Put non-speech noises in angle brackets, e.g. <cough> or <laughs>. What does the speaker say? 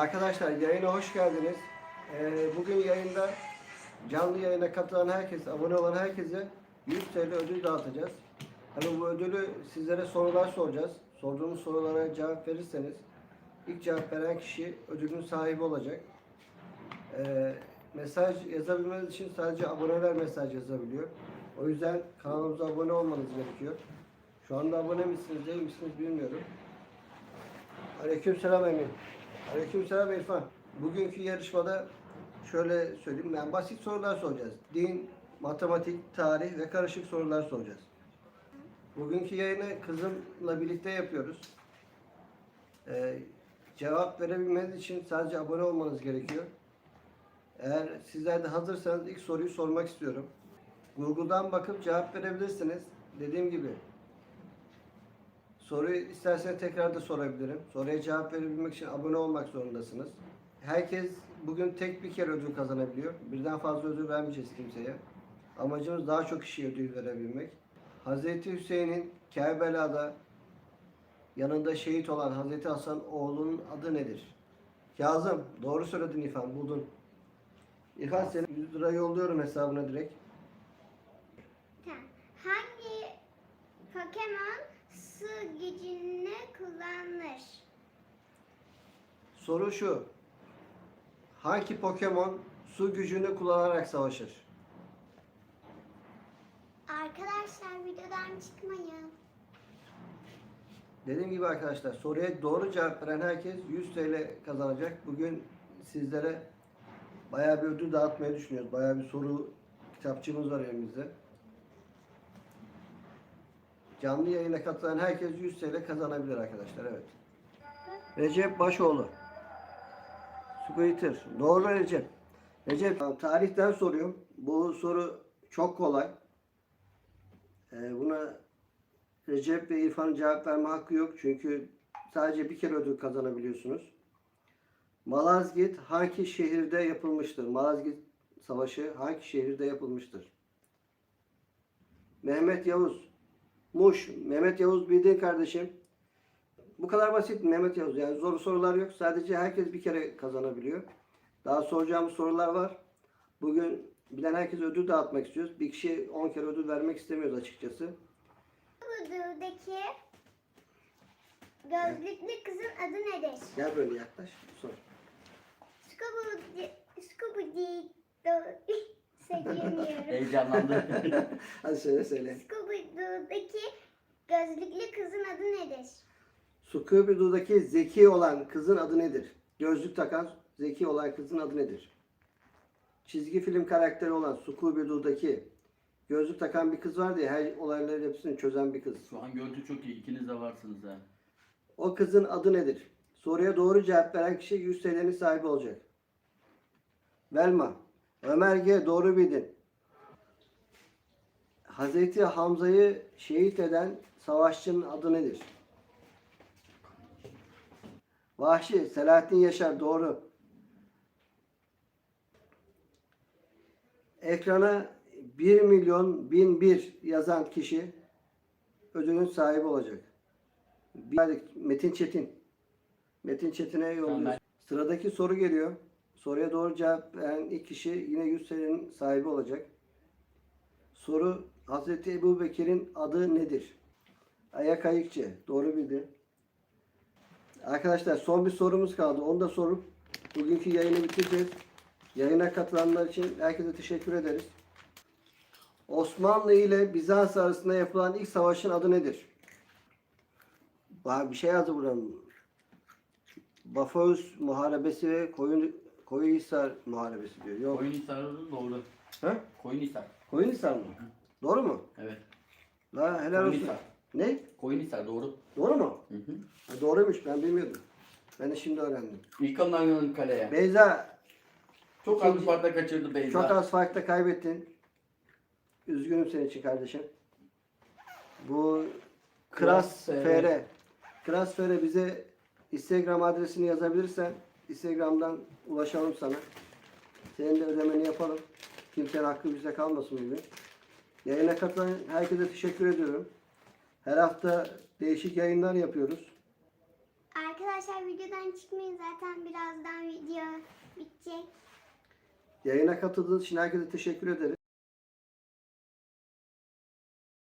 Arkadaşlar yayına hoş geldiniz. Ee, bugün yayında canlı yayına katılan herkes, abone olan herkese 100 TL ödül dağıtacağız. Hani bu ödülü sizlere sorular soracağız. Sorduğumuz sorulara cevap verirseniz ilk cevap veren kişi ödülün sahibi olacak. Ee, mesaj yazabilmeniz için sadece aboneler mesaj yazabiliyor. O yüzden kanalımıza abone olmanız gerekiyor. Şu anda abone misiniz değil misiniz bilmiyorum. Aleykümselam Emin. Aleykümselam İrfan. Bugünkü yarışmada şöyle söyleyeyim. Yani basit sorular soracağız. Din, matematik, tarih ve karışık sorular soracağız. Bugünkü yayını kızımla birlikte yapıyoruz. Ee, cevap verebilmeniz için sadece abone olmanız gerekiyor. Eğer sizler de hazırsanız ilk soruyu sormak istiyorum. Google'dan bakıp cevap verebilirsiniz. Dediğim gibi Soruyu isterseniz tekrar da sorabilirim. Soruya cevap verebilmek için abone olmak zorundasınız. Herkes bugün tek bir kere ödül kazanabiliyor. Birden fazla ödül vermeyeceğiz kimseye. Amacımız daha çok kişiye ödül verebilmek. Hazreti Hüseyin'in Kerbela'da yanında şehit olan Hazreti Hasan oğlunun adı nedir? Kazım, doğru söyledin İrfan, buldun. İrfan senin 100 lira yolluyorum hesabına direkt. Hangi Pokemon su gücünü kullanır? Soru şu. Hangi Pokemon su gücünü kullanarak savaşır? Arkadaşlar videodan çıkmayın. Dediğim gibi arkadaşlar soruya doğru cevap veren herkes 100 TL kazanacak. Bugün sizlere bayağı bir ödül dağıtmayı düşünüyoruz. Bayağı bir soru kitapçığımız var elimizde. Canlı yayına katılan herkes 100 TL kazanabilir arkadaşlar. Evet. Recep Başoğlu. Squatter. Doğru Recep. Recep tarihten soruyorum. Bu soru çok kolay. Ee, buna Recep ve İrfan'ın cevap verme hakkı yok. Çünkü sadece bir kere ödül kazanabiliyorsunuz. Malazgirt hangi şehirde yapılmıştır? Malazgirt Savaşı hangi şehirde yapılmıştır? Mehmet Yavuz. Muş. Mehmet Yavuz bildin kardeşim. Bu kadar basit Mehmet Yavuz. Yani zor sorular yok. Sadece herkes bir kere kazanabiliyor. Daha soracağımız sorular var. Bugün bilen herkese ödül dağıtmak istiyoruz. Bir kişiye 10 kere ödül vermek istemiyoruz açıkçası. Buradaki gözlüklü kızın adı nedir? Gel böyle yaklaş. Sor. Scooby Söyleyemiyorum. Heyecanlandı. <laughs> Hadi söyle söyle. Scooby-Doo'daki gözlüklü kızın adı nedir? Scooby-Doo'daki zeki olan kızın adı nedir? Gözlük takan zeki olan kızın adı nedir? Çizgi film karakteri olan Scooby-Doo'daki gözlük takan bir kız vardı ya her olayların hepsini çözen bir kız. Şu an görüntü çok iyi. İkiniz de varsınız ha. O kızın adı nedir? Soruya doğru cevap veren kişi 100 TL'nin sahibi olacak. Velma. Ömer G. Doğru bildin. Hazreti Hamza'yı şehit eden savaşçının adı nedir? Vahşi. Selahattin Yaşar. Doğru. Ekrana 1 milyon 1001 yazan kişi ödülün sahibi olacak. Bir Metin Çetin. Metin Çetin'e yolluyoruz. Sıradaki soru geliyor. Soruya doğru cevap veren ilk kişi yine 100 TL'nin sahibi olacak. Soru Hazreti Ebu Bekir'in adı nedir? Ayak Ayıkçı. Doğru bildi. Arkadaşlar son bir sorumuz kaldı. Onu da sorup bugünkü yayını bitireceğiz. Yayına katılanlar için herkese teşekkür ederiz. Osmanlı ile Bizans arasında yapılan ilk savaşın adı nedir? Var bir şey yazdı buranın. Baföus Muharebesi ve Koyun Koyunhisar Muharebesi diyor. Yok. Koyunhisar doğru. Ha? Koyunhisar. Koyunhisar mı? Doğru mu? Evet. La helal olsun. Koyunhisar. Ne? Koyunhisar doğru. Doğru mu? Hı hı. Ha, doğruymuş ben bilmiyordum. Ben de şimdi öğrendim. İlk ondan kaleye. Beyza Çok az farkla kaçırdı Beyza. çok az farkla kaybettin. Üzgünüm senin için kardeşim. Bu Kras Kras FR. FR. Kras FR bize Instagram adresini yazabilirsen Instagram'dan ulaşalım sana. Senin de ödemeni yapalım. Kimsenin hakkı bize kalmasın bugün. Yayına katılan herkese teşekkür ediyorum. Her hafta değişik yayınlar yapıyoruz. Arkadaşlar videodan çıkmayın zaten birazdan video bitecek. Yayına katıldığınız için herkese teşekkür ederiz.